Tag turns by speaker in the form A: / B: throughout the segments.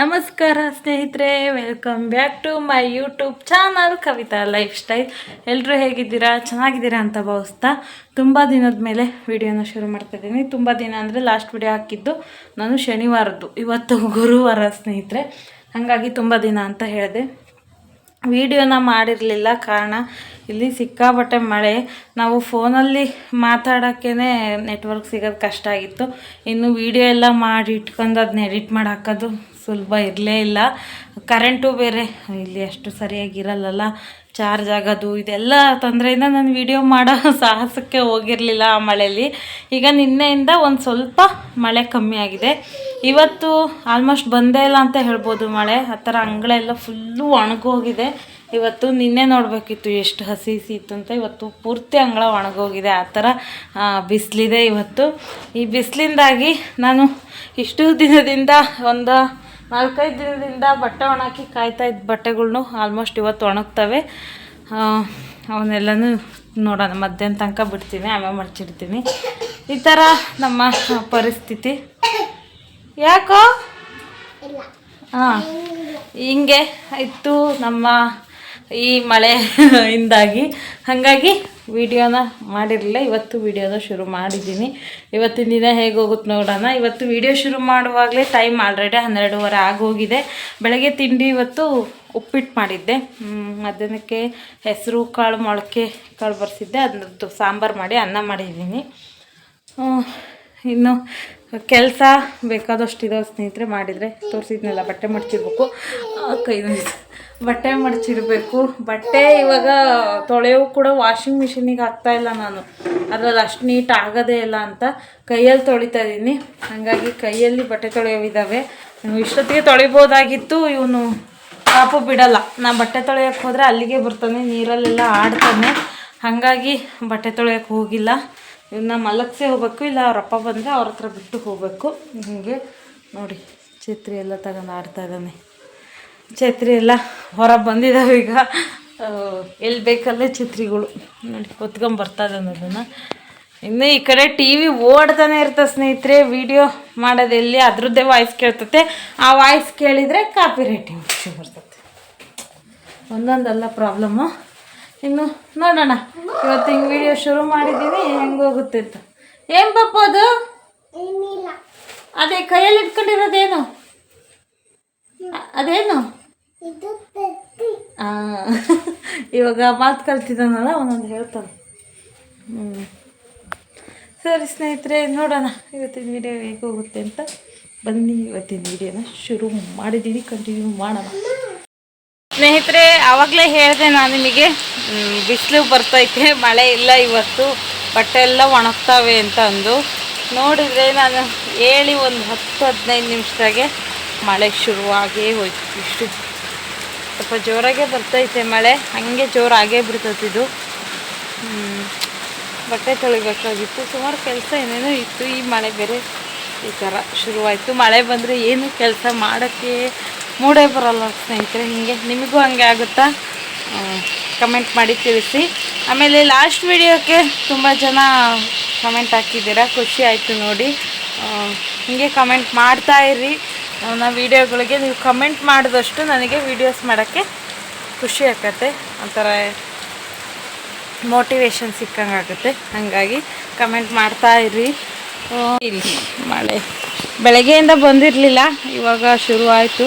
A: ನಮಸ್ಕಾರ ಸ್ನೇಹಿತರೆ welcome back to my YouTube channel Kavita lifestyle ಎಲ್ಲರೂ ಹೇಗಿದ್ದೀರಾ? ಚೆನ್ನಾಗಿದ್ದೀರಾ ಅಂತ ಭಾವಿಸ್ತಾ ತುಂಬ ದಿನದ ಮೇಲೆ ವಿಡಿಯೋನ ಶುರು ಮಾಡ್ತಾ ಇದ್ದೀನಿ. ತುಂಬ ದಿನ ಅಂದರೆ ಲಾಸ್ಟ್ ವಿಡಿಯೋ ಹಾಕಿದ್ದು ನಾನು ಶನಿವಾರದ್ದು. ಇವತ್ತು ಗುರುವಾರ ಸ್ನೇಹಿತರೆ. ಹಾಗಾಗಿ ತುಂಬ ದಿನ ಅಂತ ಹೇಳಿದೆ. ವಿಡಿಯೋನ ಮಾಡಿರಲಿಲ್ಲ, ಕಾರಣ ಇಲ್ಲಿ ಸಿಕ್ಕಾಪಟ್ಟೆ ಮಳೆ. ನಾವು ಫೋನಲ್ಲಿ ಮಾತಾಡೋಕ್ಕೇ ನೆಟ್ವರ್ಕ್ ಸಿಗೋದು ಕಷ್ಟ ಆಗಿತ್ತು. ಇನ್ನು ವಿಡಿಯೋ ಎಲ್ಲ ಮಾಡಿ ಇಟ್ಕೊಂಡು ಅದನ್ನ ಎಡಿಟ್ ಮಾಡಿ ಹಾಕೋದು ಸುಲಭ ಇರಲೇ ಇಲ್ಲ. ಕರೆಂಟು ಬೇರೆ. ಇಲ್ಲಿ ಅಷ್ಟು ಸರಿಯಾಗಿರಲ್ಲಲ್ಲ ಚಾರ್ಜ್ ಆಗೋದು, ಇದೆಲ್ಲ ತೊಂದರೆಯಿಂದ ನಾನು ವಿಡಿಯೋ ಮಾಡೋ ಸಾಹಸಕ್ಕೆ ಹೋಗಿರಲಿಲ್ಲ ಆ ಮಳೆಯಲ್ಲಿ ಈಗ ನಿನ್ನೆಯಿಂದ ಒಂದು ಸ್ವಲ್ಪ ಮಳೆ ಕಮ್ಮಿ ಆಗಿದೆ. ಇವತ್ತು ಆಲ್ಮೋಸ್ಟ್ ಬಂದೇ ಇಲ್ಲ ಅಂತ ಹೇಳ್ಬೋದು ಮಳೆ. ಆ ಥರ ಅಂಗಳೆಲ್ಲ ಫುಲ್ಲು ಒಣಗೋಗಿದೆ. ಇವತ್ತು ನಿನ್ನೆ ನೋಡಬೇಕಿತ್ತು ಎಷ್ಟು ಹಸಿ ಹಸಿ ಇತ್ತು ಅಂತ. ಇವತ್ತು ಪೂರ್ತಿ ಅಂಗಳ ಒಣಗೋಗಿದೆ. ಆ ಥರ ಬಿಸಿಲಿದೆ ಇವತ್ತು. ಈ ಬಿಸಿಲಿಂದಾಗಿ ನಾನು ಇಷ್ಟು ದಿನದಿಂದ ಒಂದು ನಾಲ್ಕೈದು ದಿನದಿಂದ ಬಟ್ಟೆ ಒಣಾಕಿ ಕಾಯ್ತಾ ಇದ್ದ ಬಟ್ಟೆಗಳನ್ನು ಆಲ್ಮೋಸ್ಟ್ ಇವತ್ತು ಒಣಗ್ತವೆ. ಅವನ್ನೆಲ್ಲನೂ ನೋಡೋಣ ಮಧ್ಯಾಹ್ನ ತನಕ ಬಿಡ್ತೀನಿ ಆಮೇಲೆ ಮಡಚಿಡ್ತೀನಿ. ಈ ಥರ ನಮ್ಮ ಪರಿಸ್ಥಿತಿ. ಯಾಕೋ? ಹಾಂ ಹಿಂಗೆ ಇತ್ತು ನಮ್ಮ ಈ ಮಳೆ ಇಂದಾಗಿ. ಹಾಗಾಗಿ ವಿಡಿಯೋನ ಮಾಡಿರಲಿಲ್ಲ, ಇವತ್ತು ವಿಡಿಯೋನ ಶುರು ಮಾಡಿದ್ದೀನಿ. ಇವತ್ತಿನ ದಿನ ಹೇಗೆ ಹೋಗುತ್ತೆ ನೋಡೋಣ. ಇವತ್ತು ವಿಡಿಯೋ ಶುರು ಮಾಡುವಾಗಲೇ ಟೈಮ್ ಆಲ್ರೆಡಿ ಹನ್ನೆರಡುವರೆ ಆಗೋಗಿದೆ. ಬೆಳಗ್ಗೆ ತಿಂಡಿ ಇವತ್ತು ಉಪ್ಪಿಟ್ಟು ಮಾಡಿದ್ದೆ. ಮಧ್ಯಾಹ್ನಕ್ಕೆ ಹೆಸರು, ಕಾಳು, ಮೊಳಕೆ, ಕಾಳು ಬರ್ಸಿದ್ದೆ. ಅದ್ರದ್ದು ಸಾಂಬಾರು ಮಾಡಿ ಅನ್ನ ಮಾಡಿದ್ದೀನಿ. ಇನ್ನು ಕೆಲಸ ಬೇಕಾದಷ್ಟು ಇದೋ ಸ್ನೇಹಿತರೆ ಮಾಡಿದರೆ ತೋರಿಸಿದ್ನಲ್ಲ, ಬಟ್ಟೆ ಮಡ್ಚಿರ್ಬೇಕು. ಕೈ ಬಟ್ಟೆ ಮಡಚಿರಬೇಕು. ಬಟ್ಟೆ ಇವಾಗ ತೊಳೆಯೋ ಕೂಡ ವಾಷಿಂಗ್ ಮಿಷಿನಿಗೆ ಹಾಕ್ತಾಯಿಲ್ಲ ನಾನು. ಅದರಲ್ಲಿ ಅಷ್ಟು ನೀಟ್ ಆಗೋದೇ ಇಲ್ಲ ಅಂತ ಕೈಯಲ್ಲಿ ತೊಳಿತಾ ಇದ್ದೀನಿ. ಹಾಗಾಗಿ ಕೈಯಲ್ಲಿ ಬಟ್ಟೆ ತೊಳೆಯೋವಿದ್ದಾವೆ ಇಷ್ಟೊತ್ತಿಗೆ ತೊಳಿಬೋದಾಗಿತ್ತು, ಇವನು ಪಾಪು ಬಿಡಲ್ಲ. ನಾನು ಬಟ್ಟೆ ತೊಳೆಯೋಕ್ಕೆ ಹೋದರೆ ಅಲ್ಲಿಗೆ ಬರ್ತಾನೆ, ನೀರಲ್ಲೆಲ್ಲ ಆಡ್ತಾನೆ. ಹಾಗಾಗಿ ಬಟ್ಟೆ ತೊಳೆಯೋಕ್ಕೆ ಹೋಗಿಲ್ಲ. ಇವನ್ನ ಮಲಗಿಸೇ ಹೋಗ್ಬೇಕು, ಇಲ್ಲ ಅವರಪ್ಪ ಬಂದರೆ ಅವ್ರ ಹತ್ರ ಬಿಟ್ಟು ಹೋಗಬೇಕು. ಹೀಗೆ ನೋಡಿ, ಛತ್ರಿ ಎಲ್ಲ ತಗೊಂಡು ಆಡ್ತಾ ಇದ್ದಾನೆ. ಛತ್ರಿ ಎಲ್ಲ ಹೊರಗೆ ಬಂದಿದ್ದಾವೆ ಈಗ. ಎಲ್ಲಿ ಬೇಕಲ್ಲೇ ಛತ್ರಿಗಳು. ನೋಡಿ, ಹೊತ್ಕೊಂಡ್ ಬರ್ತಾ ಇದ್ದಾನೆ ಅದನ್ನು. ಇನ್ನು ಈ ಕಡೆ ಟಿ ವಿ ಓಡ್ತಾನೆ ಇರ್ತದೆ ಸ್ನೇಹಿತರೆ, ವಿಡಿಯೋ ಮಾಡೋದು ಎಲ್ಲಿ ಅದ್ರದ್ದೇ ವಾಯ್ಸ್ ಕೇಳ್ತತೆ. ಆ ವಾಯ್ಸ್ ಕೇಳಿದರೆ ಕಾಪಿ ರೇಟಿಂಗ್ ಬರ್ತದೆ ಒಂದೊಂದಲ್ಲ ಪ್ರಾಬ್ಲಮ್ಮು ಇನ್ನು ನೋಡೋಣ. ಇವತ್ತು ಹಿಂಗೆ ವಿಡಿಯೋ ಶುರು ಮಾಡಿದ್ದೀನಿ ಹೆಂಗೆ ಹೋಗುತ್ತೆ ಅಂತ. ಏನು ಪಾಪ ಅದು? ಅದೇ ಕೈಯಲ್ಲಿ ಇಟ್ಕೊಂಡಿರೋದೇನು? ಅದೇನು? ಇವಾಗ ಮಾತು ಕಲ್ತಿದ್ದಾನಲ್ಲ ಒಂದೊಂದು ಹೇಳ್ತಾನೆ. ಹ್ಞೂ ಸರಿ ಸ್ನೇಹಿತರೆ ನೋಡೋಣ ಇವತ್ತಿನ ವಿಡಿಯೋ ಹೇಗೆ ಹೋಗುತ್ತೆ ಅಂತ. ಬನ್ನಿ ಇವತ್ತಿನ ವಿಡಿಯೋನ ಶುರು ಮಾಡಿದ್ದೀನಿ ಕಂಟಿನ್ಯೂ ಮಾಡೋಣ. ಸ್ನೇಹಿತರೆ, ಆವಾಗಲೇ ಹೇಳಿದೆ ನಾನು ನಿಮಗೆ ಬಿಸಿಲು ಬರ್ತೈತೆ, ಮಳೆ ಇಲ್ಲ ಇವತ್ತು ಬಟ್ಟೆ ಎಲ್ಲ ಒಣಗ್ತಾವೆ ಅಂತ ಅಂದು. ನೋಡಿದರೆ ನಾನು ಹೇಳಿ ಒಂದು ಹತ್ತು, ಹದಿನೈದು ನಿಮಿಷದಾಗೆ ಮಳೆ ಶುರುವಾಗೇ ಹೋಯ್ತು. ಇಷ್ಟು ಸ್ವಲ್ಪ ಜೋರಾಗೇ ಬರ್ತೈತೆ ಮಳೆ, ಹಾಗೆ ಜೋರಾಗೇ ಬಿಡ್ತೈತೆ ಇದು. ಹ್ಮ್. ಬಟ್ಟೆ ತೊಳಿಬೇಕಾಗಿತ್ತು, ಸುಮಾರು ಕೆಲಸ ಏನೇನೋ ಇತ್ತು, ಈ ಮಳೆ ಬೇರೆ ಈ ಥರ ಶುರುವಾಯಿತು. ಮಳೆ ಬಂದರೆ ಏನು ಕೆಲಸ ಮಾಡೋಕ್ಕೆ ಮೂಡೇ ಬರಲ್ಲ ಸ್ನೇಹಿತರೆ, ಹೀಗೆ. ನಿಮಗೂ ಹಂಗೆ ಆಗುತ್ತಾ? ಕಮೆಂಟ್ ಮಾಡಿ ತಿಳಿಸಿ. ಆಮೇಲೆ ಲಾಸ್ಟ್ ವಿಡಿಯೋಕ್ಕೆ ತುಂಬ ಜನ ಕಮೆಂಟ್ ಹಾಕಿದ್ದೀರಾ? ಖುಷಿ ಆಯಿತು ನೋಡಿ. ಹೀಗೆ ಕಮೆಂಟ್ ಮಾಡ್ತಾ ಇರಿ. ನನ್ನ ವೀಡಿಯೋಗಳಿಗೆ ನೀವು ಕಮೆಂಟ್ ಮಾಡಿದಷ್ಟು ನನಗೆ ವೀಡಿಯೋಸ್ ಮಾಡೋಕ್ಕೆ ಖುಷಿ ಆಕತ್ತೆ ಒಂಥರ ಮೋಟಿವೇಶನ್ ಸಿಕ್ಕಂಗೆ ಆಗುತ್ತೆ ಹಾಗಾಗಿ ಕಮೆಂಟ್ ಮಾಡ್ತಾ ಇರಿ. ಇಲ್ಲಿ ಮಳೆ. ಬೆಳಗ್ಗೆಯಿಂದ ಬಂದಿರಲಿಲ್ಲ, ಇವಾಗ ಶುರು ಆಯಿತು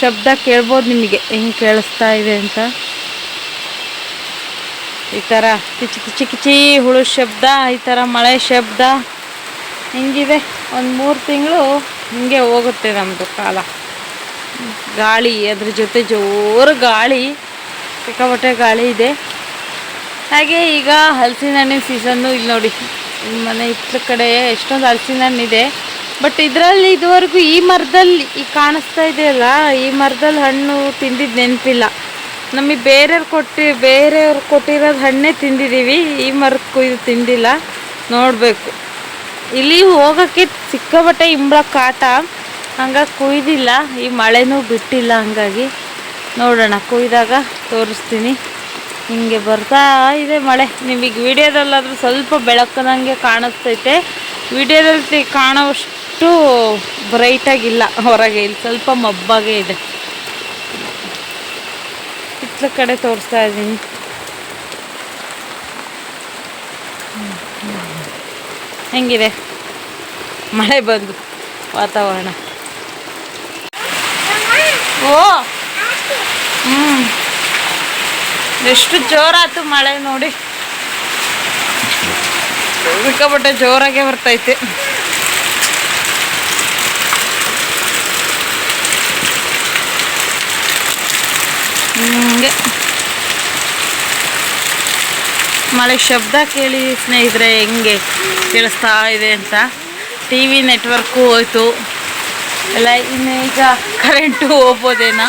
A: ಶಬ್ದ ಕೇಳ್ಬೋದು ನಿಮಗೆ, ಹೆಂಗೆ ಕೇಳಿಸ್ತಾ ಇದೆ ಅಂತ. ಈ ಥರ ಕಿಚಿ ಕಿಚಿ ಕಿಚಿ ಹುಳು ಶಬ್ದ, ಈ ಥರ ಮಳೆ ಶಬ್ದ. ಹಿಂಗಿದೆ? ಒಂದು ಮೂರು ತಿಂಗಳು ಹಿಂಗೆ ಹೋಗುತ್ತೆ ನಮ್ಮದು ಕಾಲ. ಗಾಳಿ, ಅದ್ರ ಜೊತೆ ಜೋರು ಗಾಳಿ, ಸಿಕ್ಕಾಪಟ್ಟೆ ಗಾಳಿ ಇದೆ. ಹಾಗೆ ಈಗ ಹಲಸಿನ ಹಣ್ಣಿನ ಸೀಸನ್ನು, ಇಲ್ಲಿ ನೋಡಿ ಮನೆ ಇತ್ಲ ಕಡೆ ಎಷ್ಟೊಂದು ಹಲಸಿನ ಹಣ್ಣಿದೆ ಬಟ್ ಇದರಲ್ಲಿ ಇದುವರೆಗೂ ಈ ಮರದಲ್ಲಿ ಈ ಕಾಣಿಸ್ತಾ ಇದೆಯಲ್ಲ, ಈ ಮರದಲ್ಲಿ ಹಣ್ಣು ತಿಂದಿದ್ದು ನೆನಪಿಲ್ಲ. ನಮಗೆ ಬೇರೆಯವ್ರು ಕೊಟ್ಟು, ಬೇರೆಯವ್ರು ಕೊಟ್ಟಿರೋದು ಹಣ್ಣೇ ತಿಂದಿದ್ದೀವಿ ಈ ಮರದ ಇದು ತಿಂದಿಲ್ಲ. ನೋಡಬೇಕು. ಇಲ್ಲಿ ಹೋಗೋಕ್ಕೆ ಸಿಕ್ಕಾಪಟ್ಟೆ ಇಂಬಳ ಕಾಟ, ಹಂಗಾಗಿ ಕುಯ್ದಿಲ್ಲ, ಈ ಮಳೆನೂ ಬಿಟ್ಟಿಲ್ಲ ಹಂಗಾಗಿ. ನೋಡೋಣ, ಕುಯ್ದಾಗ ತೋರಿಸ್ತೀನಿ. ಹಿಂಗೆ ಬರ್ತಾ ಇದೆ ಮಳೆ. ನಿಮಗೆ ವಿಡಿಯೋದಲ್ಲಾದರೂ ಸ್ವಲ್ಪ ಬೆಳಕದಂಗೆ ಕಾಣಿಸ್ತೈತೆ. ವಿಡಿಯೋದಲ್ಲಿ ಕಾಣೋಷ್ಟು ಅಷ್ಟು ಬ್ರೈಟಾಗಿಲ್ಲ ಹೊರಗೆ. ಇಲ್ಲಿ ಸ್ವಲ್ಪ ಮಬ್ಬಾಗೆ ಇದೆ. ಹಿತ್ಲ ಕಡೆ ತೋರಿಸ್ತಾ ಇದ್ದೀನಿ. ಹೆಂಗಿದೆ? ಮಳೆ ಬಂದು ವಾತಾವರಣ. ಓ! ಹ್ಞೂ ಎಷ್ಟು ಜೋರಾಯ್ತು ಮಳೆ ನೋಡಿ. ಸಿಕ್ಕಾಪಟ್ಟೆ ಜೋರಾಗೆ ಬರ್ತೈತೆ ಹಿಂಗೆ ಮಳೆ ಶಬ್ದ ಕೇಳಿ ಸ್ನೇಹಿತರೆ, ಹೆಂಗೆ ಕೇಳಿಸ್ತಾ ಇದೆ ಅಂತ. ಟಿ ವಿ ನೆಟ್ವರ್ಕು ಹೋಯ್ತು. ಎಲ್ಲ ಇನ್ನು ಈಗ ಕರೆಂಟು ಹೋಗ್ಬೋದೇನಾ.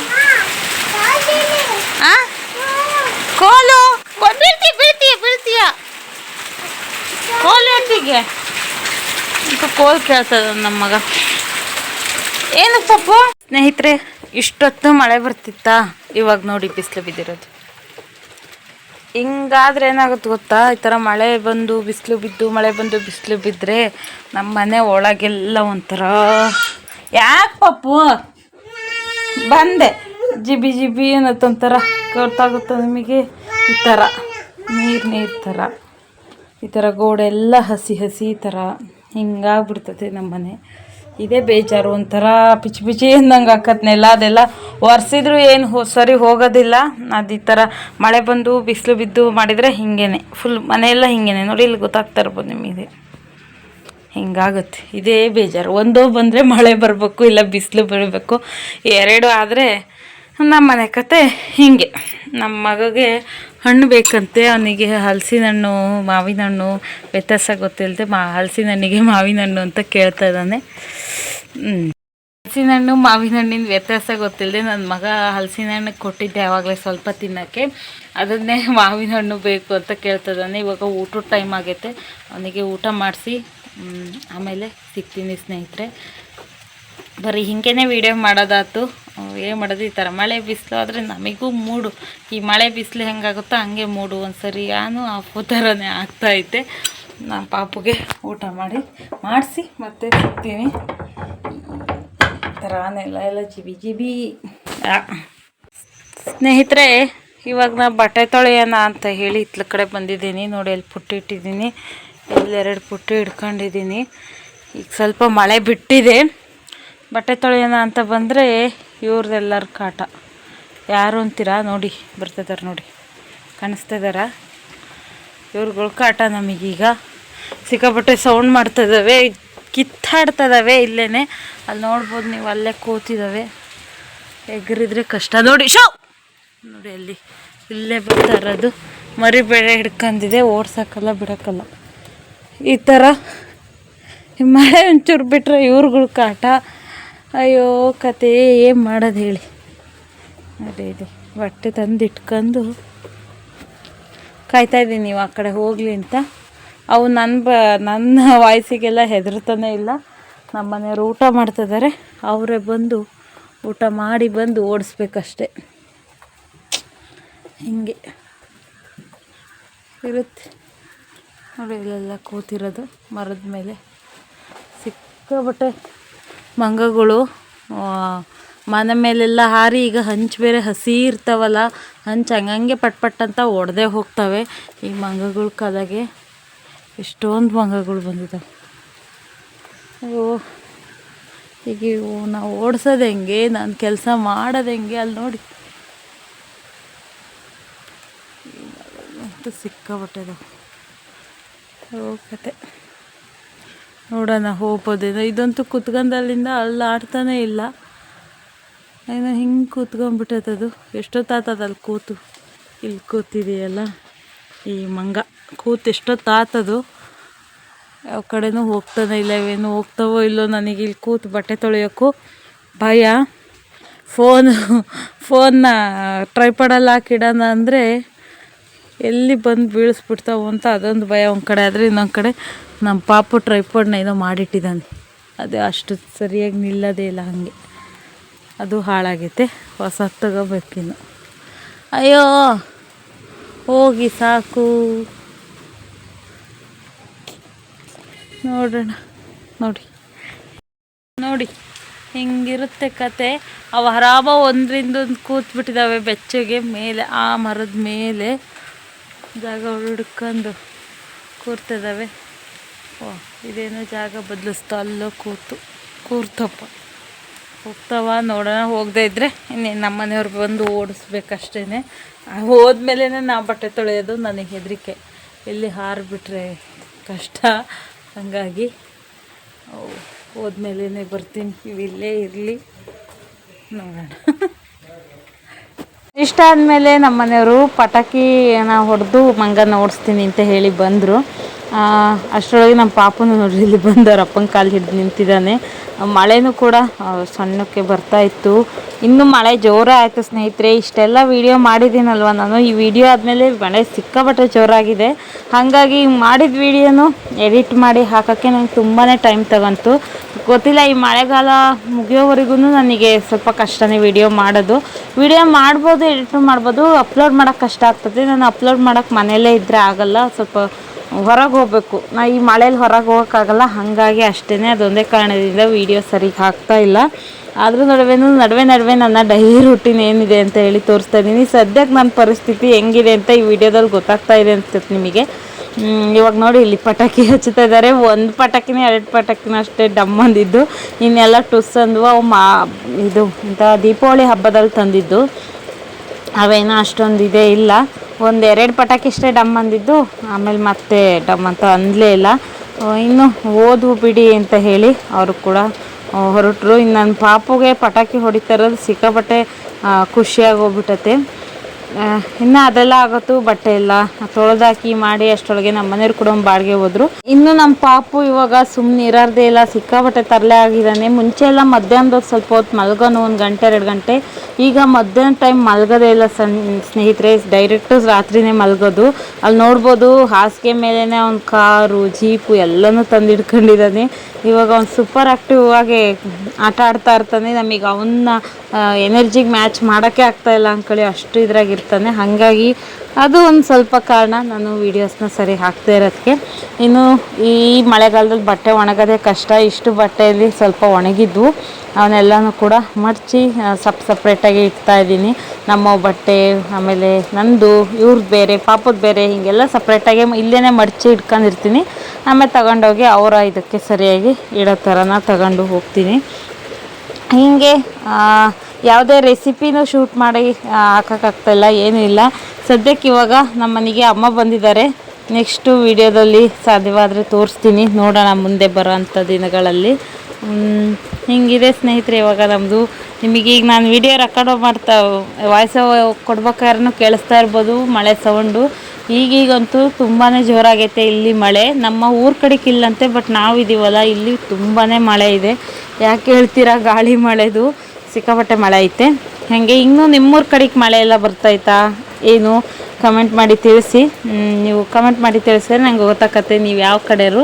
A: ಕೋಲು ಬೀಳ್ತೀಯ ಬೀಳ್ತಿ, ಬೀಳ್ತೀಯ? ಬೀಳ್ತೀಯ ಕೋಲು ಎತ್ತಿಗೆ? ಕೋಲ್ ಕೇಳ್ತದ ನಮ್ಮ ಮಗ. ಏನು ಪಪ್ಪು ಸ್ನೇಹಿತರೆ, ಇಷ್ಟೊತ್ತು ಮಳೆ ಬರ್ತಿತ್ತಾ? ಇವಾಗ ನೋಡಿ ಬಿಸಿಲು ಬಿದ್ದಿರೋದು. ಹಿಂಗಾದ್ರೆ ಏನಾಗುತ್ತೆ ಗೊತ್ತಾ? ಈ ಥರ ಮಳೆ ಬಂದು ಬಿಸಿಲು ಬಿದ್ದು, ಮಳೆ ಬಂದು ಬಿಸಿಲು ಬಿದ್ದರೆ ನಮ್ಮ ಮನೆ ಒಳಗೆಲ್ಲ ಒಂಥರ ಯಾಕೆ ಪಪ್ಪು ಬಂದೆ. ಜಿಬಿ ಜಿಬಿ ಅನ್ನತ್ತೆ ಒಂಥರ ಗೊತ್ತಾಗುತ್ತೆ ನಿಮಗೆ? ಈ ಥರ. ನೀರು ನೀರು ಥರ. ಈ ಥರ ಗೋಡೆ ಎಲ್ಲ ಹಸಿ ಹಸಿ ಥರ ಹಿಂಗಾಗ್ಬಿಡ್ತದೆ ನಮ್ಮ ಮನೆ. ಇದೇ ಬೇಜಾರು, ಒಂಥರ ಪಿಚಿ ಪಿಚಿ ಅಂದಂಗೆ ಆಕತ್ನೆಲ್ಲ ಅದೆಲ್ಲ ಒರೆಸಿದ್ರು ಏನು ಹೋ, ಸರಿ ಹೋಗೋದಿಲ್ಲ. ಅದು ಈ ಥರ ಮಳೆ ಬಂದು ಬಿಸಿಲು ಬಿದ್ದು ಮಾಡಿದರೆ ಹೀಗೇನೆ. ಫುಲ್ ಮನೆಯೆಲ್ಲ ಹಿಂಗೇನೆ. ನೋಡಿ, ಇಲ್ಲಿ ಗೊತ್ತಾಗ್ತಾ ಇರ್ಬೋದು ನಿಮಗೆ ಹಿಂಗಾಗುತ್ತೆ. ಇದೇ ಬೇಜಾರು. ಒಂದು ಬಂದರೆ ಮಳೆ ಬರಬೇಕು, ಇಲ್ಲ ಬಿಸಿಲು ಬರಬೇಕು ಎರಡು ಆದರೆ ನಮ್ಮ ಮನೆ ಕತೆ ಹೀಗೆ. ನಮ್ಮ ಮಗಗೆ ಹಣ್ಣು ಬೇಕಂತೆ, ಅವನಿಗೆ ಹಲಸಿನ ಹಣ್ಣು ಮಾವಿನ ಹಣ್ಣು ವ್ಯತ್ಯಾಸ ಗೊತ್ತಿಲ್ಲದೆ ಮಾ ಹಲಸಿನ ಹಣ್ಣಿಗೆ ಮಾವಿನ ಹಣ್ಣು ಅಂತ ಕೇಳ್ತಾ ಇದ್ದಾನೆ. ಹಲಸಿನ ಹಣ್ಣು ಮಾವಿನ ಹಣ್ಣಿನ ವ್ಯತ್ಯಾಸ ಗೊತ್ತಿಲ್ಲದೆ ನನ್ನ ಮಗ ಹಲಸಿನ ಹಣ್ಣು ಕೊಟ್ಟಿದ್ದೆ ಯಾವಾಗಲೇ ಸ್ವಲ್ಪ ತಿನ್ನೋಕ್ಕೆ. ಅದನ್ನೇ ಮಾವಿನ ಹಣ್ಣು ಬೇಕು ಅಂತ ಕೇಳ್ತಾ ಇದ್ದಾನೆ. ಇವಾಗ ಊಟದ ಟೈಮ್ ಆಗೈತೆ. ಅವನಿಗೆ ಊಟ ಮಾಡಿಸಿ ಆಮೇಲೆ ಸಿಗ್ತೀನಿ ಸ್ನೇಹಿತರೆ. ಬರೀ ಹೀಗೇನೆ ವಿಡಿಯೋ ಮಾಡೋದಾಯ್ತು ಏನು ಮಾಡೋದು ಈ ಥರ ಮಳೆ ಬಿಸಿಲು ಆದರೆ ನಮಗೂ ಮೂಡು. ಈ ಮಳೆ ಬಿಸಿಲು ಹೆಂಗಾಗುತ್ತೋ ಹಂಗೆ ಮೂಡು. ಒಂದು ಸರಿ ನಾನು ಆಫು ಥರನೇ ಆಗ್ತಾಯಿದ್ದೆ ನಮ್ಮ ಪಾಪುಗೆ ಊಟ ಮಾಡಿ, ಮಾಡಿಸಿ ಮತ್ತೆ ಸಿಗ್ತೀನಿ ಈ ಥರ ಎಲ್ಲ ಎಲ್ಲ ಜಿಬಿ ಜಿಬಿ. ಸ್ನೇಹಿತರೆ, ಇವಾಗ ನಾ ಬಟ್ಟೆ ತೊಳೆಯೋಣ ಅಂತ ಹೇಳಿ ಇತ್ಲ ಕಡೆ ಬಂದಿದ್ದೀನಿ. ನೋಡಿ ಅಲ್ಲಿ ಪುಟ್ಟಿ ಇಟ್ಟಿದ್ದೀನಿ. ಇಲ್ಲೆರಡು ಪುಟ್ಟಿ ಇಟ್ಕೊಂಡಿದ್ದೀನಿ ಈಗ ಸ್ವಲ್ಪ ಮಳೆ ಬಿಟ್ಟಿದೆ. ಬಟ್ಟೆ ತೊಳೆಯೋಣ ಅಂತ ಬಂದರೆ ಇವ್ರದ್ದೆಲ್ಲರ ಕಾಟ. ಯಾರು ಅಂತೀರಾ? ನೋಡಿ ಬರ್ತಿದ್ದಾರೆ ನೋಡಿ. ಕಾಣಿಸ್ತಾ ಇದ್ದಾರಾ ಇವ್ರುಗಳ ಕಾಟ ನಮಗೀಗ. ಸಿಕ್ಕಾಪಟ್ಟೆ ಸೌಂಡ್ ಮಾಡ್ತಿದ್ದಾವೆ ಕಿತ್ತಾಡ್ತದವೆ ಇಲ್ಲೇ ಅಲ್ಲಿ ನೋಡ್ಬೋದು ನೀವು, ಅಲ್ಲೇ ಕೂತಿದ್ದಾವೆ ಎಗರಿದ್ರೆ ಕಷ್ಟ. ನೋಡಿ, ಶೋ! ನೋಡಿ ಅಲ್ಲಿ, ಇಲ್ಲೇ ಬರ್ತಾ ಇರೋದು. ಮರಿ ಬೆಳೆ ಹಿಡ್ಕೊಂಡಿದೆ ಓಡ್ಸೋಕ್ಕಲ್ಲ ಬಿಡೋಕ್ಕಲ್ಲ. ಈ ಥರ ಮಳೆ ಒಂಚೂರು ಬಿಟ್ಟರೆ ಇವ್ರುಗಳ ಕಾಟ. ಅಯ್ಯೋ ಕತೆ ಏನು ಮಾಡೋದು ಹೇಳಿ. ಅದೇ ಇದೆ. ಬಟ್ಟೆ ತಂದು ಇಟ್ಕೊಂಡು ಕಾಯ್ತಾ ಇದ್ದೀನಿ ನೀವು ಆ ಕಡೆ ಹೋಗಲಿ ಅಂತ. ಅವು ನನ್ನ ಬ, ನನ್ನ ವಾಯ್ಸಿಗೆಲ್ಲ ಹೆದರ್ತಾನೆ ಇಲ್ಲ. ನಮ್ಮ ಮನೆಯವರು ಊಟ ಮಾಡ್ತಿದ್ದಾರೆ ಅವರೇ ಬಂದು ಊಟ ಮಾಡಿ ಬಂದು ಓಡಿಸ್ಬೇಕಷ್ಟೆ. ಹಿಂಗೆ ಇರುತ್ತೆ. ನೋಡಿ, ಇಲ್ಲೆಲ್ಲ ಕೂತಿರೋದು ಮರದ ಮೇಲೆ. ಸಿಕ್ಕಾಬಟ್ಟೆ ಮಂಗಗಳು ಮನೆ ಮೇಲೆಲ್ಲ ಹಾರಿ ಈಗ ಹಂಚು ಬೇರೆ ಹಸಿ ಇರ್ತಾವಲ್ಲ, ಹಂಚು ಹಂಗಂಗೆ ಪಟ್ ಪಟ್ ಅಂತ ಒಡೆದೇ ಹೋಗ್ತವೆ. ಈ ಮಂಗಗಳ ಕಲೆಗೆ ಎಷ್ಟೊಂದು ಮಂಗಗಳು ಬಂದಿದ್ದಾವೆ ಓ ಈಗ ನಾವು ಓಡಿಸೋದು ಹೆಂಗೆ, ನಾನು ಕೆಲಸ ಮಾಡೋದು ಹೆಂಗೆ ಅಲ್ಲಿ ನೋಡಿ. ಅಂತೂ ಸಿಕ್ಕಾಬಟ್ಟೆದು ಓ ಕತೆ. ನೋಡೋಣ, ಹೋಗ್ಬೋದೇನೋ. ಇದಂತೂ ಕುತ್ಕೊಂಡಲ್ಲಿಂದ ಅಲ್ಲಿ ಆಡ್ತಾನೆ ಇಲ್ಲ. ಏನೋ ಹಿಂಗೆ ಕೂತ್ಕೊಂಡ್ಬಿಟ್ಟೈತದು. ಎಷ್ಟೊತ್ತಾತದ ಅಲ್ಲಿ ಕೂತು? ಇಲ್ಲಿ ಕೂತಿದೆಯಲ್ಲ ಈ ಮಂಗ. ಕೂತು ಎಷ್ಟೊತ್ತಾತದು? ಯಾವ ಕಡೆನೂ ಹೋಗ್ತಾನೆ ಇಲ್ಲ. ಏನು ಹೋಗ್ತಾವೋ ಇಲ್ಲೋ ನನಗೆ ಇಲ್ಲಿ ಕೂತು ಬಟ್ಟೆ ತೊಳೆಯೋಕ್ಕೂ ಭಯ. ಫೋನು, ಫೋನ್ನ ಟ್ರೈಪಡಲ್ಲಿ ಹಾಕಿಡೋಣ ಅಂದರೆ ಎಲ್ಲಿ ಬಂದು ಬೀಳಿಸ್ಬಿಡ್ತಾವು ಅಂತ ಅದೊಂದು ಭಯ ಒಂದು ಕಡೆ. ಆದರೆ ಇನ್ನೊಂದು ಕಡೆ ನಮ್ಮ ಪಾಪು ಟ್ರೈಪೋಡ್ನ ಏನೋ ಮಾಡಿಟ್ಟಿದ್ದಾನೆ. ಅದು ಅಷ್ಟು ಸರಿಯಾಗಿ ನಿಲ್ಲದೇ ಇಲ್ಲ ಹಾಗೆ. ಅದು ಹಾಳಾಗೈತೆ. ಹೊಸ ತಗೋಬೇಕಿನ್ನು ಅಯ್ಯೋ! ಹೋಗಿ ಸಾಕು. ನೋಡೋಣ. ನೋಡಿ. ನೋಡಿ. ಹಿಂಗಿರುತ್ತೆ ಕತೆ. ಅವು ಹರಾಬ ಒಂದರಿಂದ ಒಂದು ಕೂತ್ಬಿಟ್ಟಿದ್ದಾವೆ ಬೆಚ್ಚಗೆ ಮೇಲೆ, ಆ ಮರದ ಮೇಲೆ. ಜಾಗ ಹುಡ್ಕೊಂಡು ಕೂರ್ತಿದ್ದಾವೆ ಓ, ಇದೇನೋ ಜಾಗ ಬದಲಿಸ್ತಾ ಅಲ್ಲೋ ಕೂತು. ಕೂರ್ತಪ್ಪ. ಹೋಗ್ತಾವ ನೋಡೋಣ, ಹೋಗದೇ ಇದ್ದರೆ ಇನ್ನೇನು ನಮ್ಮ ಮನೆಯವ್ರು ಬಂದು ಓಡಿಸ್ಬೇಕಷ್ಟೇ ಹೋದ್ಮೇಲೆ ನಾ ಬಟ್ಟೆ ತೊಳೆಯೋದು ನನಗೆ ಹೆದರಿಕೆ. ಎಲ್ಲಿ ಹಾರಿಬಿಟ್ರೆ ಕಷ್ಟ. ಹಾಗಾಗಿ ಹೋದ್ಮೇಲೆ ಬರ್ತೀನಿ. ಇವಿಲ್ಲೇ ಇರಲಿ. ನೋಡೋಣ. ಇಷ್ಟ ಆದಮೇಲೆ ನಮ್ಮ ಮನೆಯವರು ನಾವು ಹೊಡೆದು ಮಂಗನ ಓಡಿಸ್ತೀನಿ ಅಂತ ಹೇಳಿ ಬಂದರು. ಅಷ್ಟರೊಳಗೆ ನಮ್ಮ ಪಾಪನು ನೋಡ್ರಿ, ಇಲ್ಲಿ ಬಂದವ್ರ ಅಪ್ಪನ ಕಾಲು ಹಿಡಿದು ನಿಂತಿದ್ದಾನೆ. ಮಳೆನೂ ಕೂಡ ಸಣ್ಣಕ್ಕೆ ಬರ್ತಾ ಇತ್ತು. ಇನ್ನು ಮಳೆ ಜೋರ ಆಯಿತು ಸ್ನೇಹಿತರೆ, ಇಷ್ಟೆಲ್ಲ ವಿಡಿಯೋ ಮಾಡಿದ್ದೀನಲ್ವ ನಾನು? ಈ ವಿಡಿಯೋ ಆದಮೇಲೆ ಮಳೆ ಸಿಕ್ಕಾಪಟ್ಟೆ ಜೋರಾಗಿದೆ. ಹಾಗಾಗಿ ಮಾಡಿದ ವಿಡಿಯೋನು ಎಡಿಟ್ ಮಾಡಿ ಹಾಕೋಕ್ಕೆ ನಂಗೆ ತುಂಬಾ ಟೈಮ್ ತಗಂತು. ಗೊತ್ತಿಲ್ಲ, ಈ ಮಳೆಗಾಲ ಮುಗಿಯೋವರೆಗೂ ನನಗೆ ಸ್ವಲ್ಪ ಕಷ್ಟನೇ ವಿಡಿಯೋ ಮಾಡೋದು. ವಿಡಿಯೋ ಮಾಡ್ಬೋದು ಎಡಿಟ್ ಮಾಡ್ಬೋದು ಅಪ್ಲೋಡ್ ಮಾಡೋಕ್ಕೆ ಕಷ್ಟ ಆಗ್ತದೆ. ನಾನು ಅಪ್ಲೋಡ್ ಮಾಡೋಕ್ಕೆ ಮನೆಯಲ್ಲೇ ಇದ್ದರೆ ಆಗಲ್ಲ, ಸ್ವಲ್ಪ ಹೊರಗೆ ಹೋಗ್ಬೇಕು. ನಾ ಈ ಮಳೇಲಿ ಹೊರಗೆ ಹೋಗೋಕ್ಕಾಗಲ್ಲ, ಹಾಗಾಗಿ ಅಷ್ಟೇ ಅದೊಂದೇ ಕಾರಣದಿಂದ ವೀಡಿಯೋ ಸರಿಗೆ ಹಾಕ್ತಾ ಇಲ್ಲ. ಆದರೂ ನಡುವೆ ನಡುವೆ ನಡುವೆ ನನ್ನ ಡೈಲಿ ರೂಟೀನ್ ಏನಿದೆ ಅಂತ ಹೇಳಿ ತೋರಿಸ್ತಾ ಇದ್ದೀನಿ. ಸದ್ಯಕ್ಕೆ ನನ್ನ ಪರಿಸ್ಥಿತಿ ಹೆಂಗಿದೆ ಅಂತ ಈ ವಿಡಿಯೋದಲ್ಲಿ ಗೊತ್ತಾಗ್ತಾ ಇದೆ ಅನ್ಸುತ್ತೆ ನಿಮಗೆ. ಇವಾಗ ನೋಡಿ ಇಲ್ಲಿ ಪಟಾಕಿ ಹಚ್ಚುತ್ತಾ ಇದ್ದಾರೆ. ಒಂದು ಪಟಾಕಿನೇ ಎರಡು ಪಟಾಕಿನ ಅಷ್ಟೇ ಡಮ್ ಬಂದಿದ್ದು ಇನ್ನೆಲ್ಲ ಟುಸ್ ಅಂದ್ವು. ಅವು ಮಾ ಇದು ಇಂಥ ದೀಪಾವಳಿ ಹಬ್ಬದಲ್ಲಿ ತಂದಿದ್ದು. ಅವೇನೋ ಅಷ್ಟೊಂದು ಇದೇ ಇಲ್ಲ. ಒಂದು ಎರಡು ಪಟಾಕಿ ಇಷ್ಟೇ ಡಮ್ ಅಂದಿದ್ದು. ಆಮೇಲೆ ಮತ್ತೆ ಡಮ್ ಅಂತ ಅಂದಲೇ ಇಲ್ಲ. ಇನ್ನು ಓದು ಬಿಡಿ ಅಂತ ಹೇಳಿ ಅವರು ಕೂಡ ಹೊರಟರು. ಇನ್ನು ನನ್ನ ಪಾಪುಗೆ ಪಟಾಕಿ ಹೊಡಿತಾ ಇರೋದು ಸಿಕ್ಕಾಪಟ್ಟೆ ಖುಷಿಯಾಗಿ ಹೋಗ್ಬಿಟ್ಟತೆ ಇನ್ನು ಅದೆಲ್ಲ ಆಗೋತು ಬಟ್ಟೆ ಎಲ್ಲ ತೊಳೆದಾಕಿ ಮಾಡಿ ಅಷ್ಟೊಳಗೆ ನಮ್ಮ ಮನೆಯವ್ರು ಕೂಡ ಒಂದು ಬಾಡಿಗೆ ಹೋದ್ರು. ಇನ್ನು ನಮ್ಮ ಪಾಪು ಇವಾಗ ಸುಮ್ಮನೆ ಇರೋದೇ ಇಲ್ಲ, ಸಿಕ್ಕಾಪಟ್ಟೆ ತರಲೆ ಆಗಿದ್ದಾನೆ ಮುಂಚೆ ಎಲ್ಲ ಮಧ್ಯಾಹ್ನದ ಸ್ವಲ್ಪ ಹೊತ್ತು ಮಲ್ಗೋನು ಒಂದು ಗಂಟೆ, ಎರಡು ಗಂಟೆ. ಈಗ ಮಧ್ಯಾಹ್ನ ಟೈಮ್ ಮಲ್ಗೋದೇ ಇಲ್ಲ ಸನ್, ಸ್ನೇಹಿತರೆ. ಡೈರೆಕ್ಟು ರಾತ್ರಿನೇ ಮಲ್ಗೋದು. ಅಲ್ಲಿ ನೋಡ್ಬೋದು ಹಾಸಿಗೆ ಮೇಲೇ ಒಂದು ಕಾರು, ಜೀಪು ಎಲ್ಲನೂ ತಂದು ಇಟ್ಕೊಂಡಿದ್ದಾನೆ ಇವಾಗ ಅವ್ನು ಸೂಪರ್ ಆಕ್ಟಿವ್ ಆಗಿ ಆಟ ಆಡ್ತಾ ಇರ್ತಾನೆ. ನಮಗೆ ಅವನ್ನ ಎನರ್ಜಿಗೆ ಮ್ಯಾಚ್ ಮಾಡೋಕ್ಕೆ ಆಗ್ತಾ ಇಲ್ಲ ಅಂದ್ಕೊಳ್ಳಿ ಅಷ್ಟು ಇದ್ರಾಗಿರ್ತಾನೆ ಹಾಗಾಗಿ ಅದು ಒಂದು ಸ್ವಲ್ಪ ಕಾರಣ ನಾನು ವೀಡಿಯೋಸ್ನ ಸರಿ ಹಾಕ್ತಾ ಇರೋದಕ್ಕೆ ಇನ್ನು ಈ ಮಳೆಗಾಲದಲ್ಲಿ ಬಟ್ಟೆ ಒಣಗೋದೇ ಕಷ್ಟ. ಇಷ್ಟು ಬಟ್ಟೆಯಲ್ಲಿ ಸ್ವಲ್ಪ ಒಣಗಿದ್ವು ಅವನ್ನೆಲ್ಲನೂ ಕೂಡ ಮಡಚಿ ಸಪ್ ಸಪ್ರೇಟಾಗಿ ಇಡ್ತಾ ಇದ್ದೀನಿ. ನಮ್ಮ ಬಟ್ಟೆ, ಆಮೇಲೆ ನಂದು ಇವ್ರದ್ದು ಬೇರೆ, ಪಾಪದ ಬೇರೆ, ಹೀಗೆಲ್ಲ ಸಪ್ರೇಟಾಗಿ ಇಲ್ಲೇ ಮಡಚಿ ಇಟ್ಕೊಂಡಿರ್ತೀನಿ. ಆಮೇಲೆ ತಗೊಂಡೋಗಿ ಅವರ ಇದಕ್ಕೆ ಸರಿಯಾಗಿ ಇಡೋ ಥರನ ತಗೊಂಡು ಹೋಗ್ತೀನಿ. ಹೀಗೆ ಯಾವುದೇ ರೆಸಿಪಿನೂ ಶೂಟ್ ಮಾಡಿ ಹಾಕೋಕ್ಕಾಗ್ತಾಯಿಲ್ಲ ಏನೂ ಇಲ್ಲ. ಸದ್ಯಕ್ಕೆ ಇವಾಗ ನಮ್ಮ ಮನೆಗೆ ಅಮ್ಮ ಬಂದಿದ್ದಾರೆ. ನೆಕ್ಸ್ಟು ವಿಡಿಯೋದಲ್ಲಿ ಸಾಧ್ಯವಾದರೆ ತೋರಿಸ್ತೀನಿ. ನೋಡೋಣ ಮುಂದೆ ಬರೋ ಅಂಥ ದಿನಗಳಲ್ಲಿ ಹಿಂಗಿದೆ ಸ್ನೇಹಿತರೆ ಇವಾಗ ನಮ್ಮದು ನಿಮಗೆ ಈಗ ನಾನು ವಿಡಿಯೋ ರೆಕಾರ್ಡ್ ಮಾಡ್ತಾ ವಾಯ್ಸ್ ಕೊಡ್ಬೇಕಾದ್ರೂ ಕೇಳಿಸ್ತಾ ಇರ್ಬೋದು, ಮಳೆ ಸೌಂಡು ಈಗೀಗಂತೂ ತುಂಬಾ ಜೋರಾಗೈತೆ ಇಲ್ಲಿ ಮಳೆ. ನಮ್ಮ ಊರ ಕಡೆಗೆ ಇಲ್ಲಂತೆ ಬಟ್ ನಾವು ಇದ್ದೀವಲ್ಲ ಇಲ್ಲಿ ತುಂಬಾ ಮಳೆ ಇದೆ. ಯಾಕೆ ಹೇಳ್ತೀರಾ, ಗಾಳಿ ಮಳೆದು. ಸಿಕ್ಕಾಪಟ್ಟೆ ಮಳೆ ಐತೆ. ಹಾಗೆ ಇನ್ನೂ ನಿಮ್ಮೂರ ಕಡೆಗೆ ಮಳೆ ಎಲ್ಲ ಬರ್ತೈತಾ ಏನು? ಕಮೆಂಟ್ ಮಾಡಿ ತಿಳಿಸಿ. ನೀವು ಕಮೆಂಟ್ ಮಾಡಿ ತಿಳಿಸಿದ್ರೆ ನಂಗೆ ಗೊತ್ತಾಕತ್ತೆ ನೀವು ಯಾವ ಕಡೆಯವರು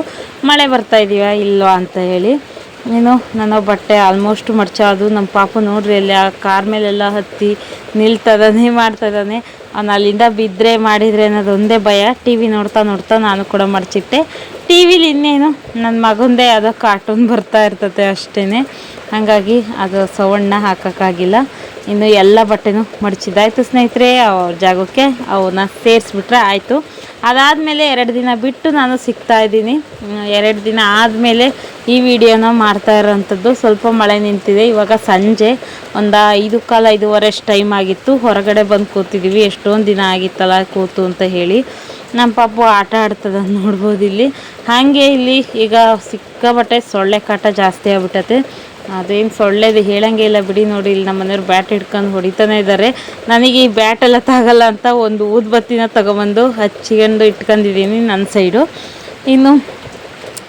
A: ಮಳೆ ಬರ್ತಾ ಇದೀವಾ ಇಲ್ವಾ ಅಂತ ಹೇಳಿ. ಏನು, ನನ್ನ ಬಟ್ಟೆ ಆಲ್ಮೋಸ್ಟ್ ಮಡಚಾದು ನಮ್ಮ ಪಾಪ ನೋಡ್ರಿ ಅಲ್ಲಿ ಆ ಕಾರ್ ಮೇಲೆಲ್ಲ ಹತ್ತಿ ನಿಲ್ತದಾನೆ, ಮಾಡ್ತದಾನೆ. ಅವ್ನು ಅಲ್ಲಿಂದ ಬಿದ್ದರೆ ಮಾಡಿದರೆ ಅನ್ನೋದು ಒಂದೇ ಭಯ. ಟಿ ವಿ ನೋಡ್ತಾ ನೋಡ್ತಾ ನಾನು ಕೂಡ ಮಡಚಿಟ್ಟೆ ಟಿ ವಿಲಿ ಇನ್ನೇನು ನನ್ನ ಮಗಂದೇ ಯಾವುದೋ ಕಾರ್ಟೂನ್ ಬರ್ತಾ ಇರ್ತತೆ ಅಷ್ಟೇ ಹಾಗಾಗಿ ಅದು ಸವಣ್ಣ ಹಾಕೋಕ್ಕಾಗಿಲ್ಲ. ಇನ್ನು ಎಲ್ಲ ಬಟ್ಟೆನೂ ಮಡಚಿದ್ದಾಯಿತು ಸ್ನೇಹಿತರೆ, ಅವ್ರ ಜಾಗಕ್ಕೆ ಅವನ್ನ ಸೇರಿಸ್ಬಿಟ್ರೆ ಆಯಿತು. ಅದಾದಮೇಲೆ ಎರಡು ದಿನ ಬಿಟ್ಟು ನಾನು ಸಿಗ್ತಾ ಇದ್ದೀನಿ. ಎರಡು ದಿನ ಆದಮೇಲೆ ಈ ವಿಡಿಯೋನ ಮಾಡ್ತಾ ಇರೋವಂಥದ್ದು ಸ್ವಲ್ಪ ಮಳೆ ನಿಂತಿದೆ. ಇವಾಗ ಸಂಜೆ ಒಂದು ಐದು ಕಾಲ ಐದೂವರೆ ಟೈಮ್ ಆಗಿತ್ತು. ಹೊರಗಡೆ ಬಂದು ಕೂತಿದ್ದೀವಿ ಎಷ್ಟೊಂದು ದಿನ ಆಗಿತ್ತಲ್ಲ ಕೂತು ಅಂತ ಹೇಳಿ. ನಮ್ಮ ಪಾಪು ಆಟ ಆಡ್ತದ ನೋಡ್ಬೋದು ಇಲ್ಲಿ. ಹಾಗೆ ಇಲ್ಲಿ ಈಗ ಸಿಕ್ಕಾಬಟ್ಟೆ ಸೊಳ್ಳೆ ಕಾಟ ಜಾಸ್ತಿ ಆಗ್ಬಿಟ್ಟತೆ. ಅದೇನು ಸೊಳ್ಳೆದು ಹೇಳಂಗೆ ಇಲ್ಲ ಬಿಡಿ ನೋಡಿ, ಇಲ್ಲಿ ನಮ್ಮ ಮನೆಯವ್ರು ಬ್ಯಾಟ್ ಹಿಡ್ಕೊಂಡು ಹೊಡಿತಾನೆ ಇದ್ದಾರೆ ನನಗೆ ಈ ಬ್ಯಾಟ್ ಎಲ್ಲ ತಾಗಲ್ಲ ಅಂತ ಒಂದು ಊದ್ಬತ್ತಿನ ತಗೊಬಂದು ಹಚ್ಚಿಕೊಂಡು ಇಟ್ಕೊಂಡಿದ್ದೀನಿ ನನ್ನ ಸೈಡು. ಇನ್ನು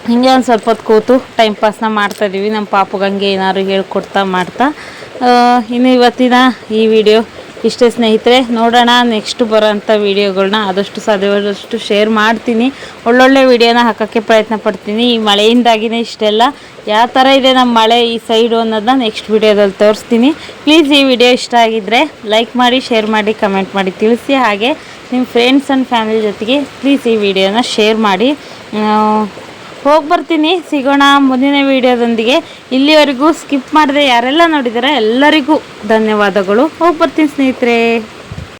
A: ಹಿಂಗೆ ಒಂದು ಸ್ವಲ್ಪ ಹೊತ್ತು ಕೂತು ಟೈಮ್ ಪಾಸ್ನ ಮಾಡ್ತಾಯಿದ್ದೀವಿ ನಮ್ಮ ಪಾಪಗಂಗೆ ಏನಾದ್ರು ಹೇಳ್ಕೊಡ್ತಾ ಮಾಡ್ತಾ. ಇನ್ನು ಇವತ್ತಿನ ಈ ವಿಡಿಯೋ ಇಷ್ಟೇ ಸ್ನೇಹಿತರೆ, ನೋಡೋಣ ನೆಕ್ಸ್ಟ್ ಬರೋಂಥ ವೀಡಿಯೋಗಳನ್ನ ಆದಷ್ಟು ಸಾಧ್ಯವಾದಷ್ಟು ಶೇರ್ ಮಾಡ್ತೀನಿ. ಒಳ್ಳೊಳ್ಳೆ ವೀಡಿಯೋನ ಹಾಕೋಕ್ಕೆ ಪ್ರಯತ್ನ ಪಡ್ತೀನಿ. ಈ ಮಳೆಯಿಂದಾಗಿನೇ ಇಷ್ಟೆಲ್ಲ. ಯಾವ ಥರ ಇದೆ ನಮ್ಮ ಮಳೆ ಈ ಸೈಡು ಅನ್ನೋದನ್ನ ನೆಕ್ಸ್ಟ್ ವೀಡಿಯೋದಲ್ಲಿ ತೋರಿಸ್ತೀನಿ. ಪ್ಲೀಸ್ ಈ ವಿಡಿಯೋ ಇಷ್ಟ ಆಗಿದ್ದರೆ ಲೈಕ್ ಮಾಡಿ ಶೇರ್ ಮಾಡಿ ಕಮೆಂಟ್ ಮಾಡಿ ತಿಳಿಸಿ. ಹಾಗೆ ನಿಮ್ಮ ಫ್ರೆಂಡ್ಸ್ ಆ್ಯಂಡ್ ಫ್ಯಾಮಿಲಿ ಜೊತೆಗೆ ಪ್ಲೀಸ್ ಈ ವಿಡಿಯೋನ ಶೇರ್ ಮಾಡಿ. ಹೋಗಿ ಬರ್ತೀನಿ, ಸಿಗೋಣ ಮುಂದಿನ ವಿಡಿಯೋದೊಂದಿಗೆ. ಇಲ್ಲಿವರೆಗೂ ಸ್ಕಿಪ್ ಮಾಡದೆ ಯಾರೆಲ್ಲ ನೋಡಿದ್ದಾರೆ ಎಲ್ಲರಿಗೂ ಧನ್ಯವಾದಗಳು. ಹೋಗಿ ಬರ್ತೀನಿ ಸ್ನೇಹಿತರೆ.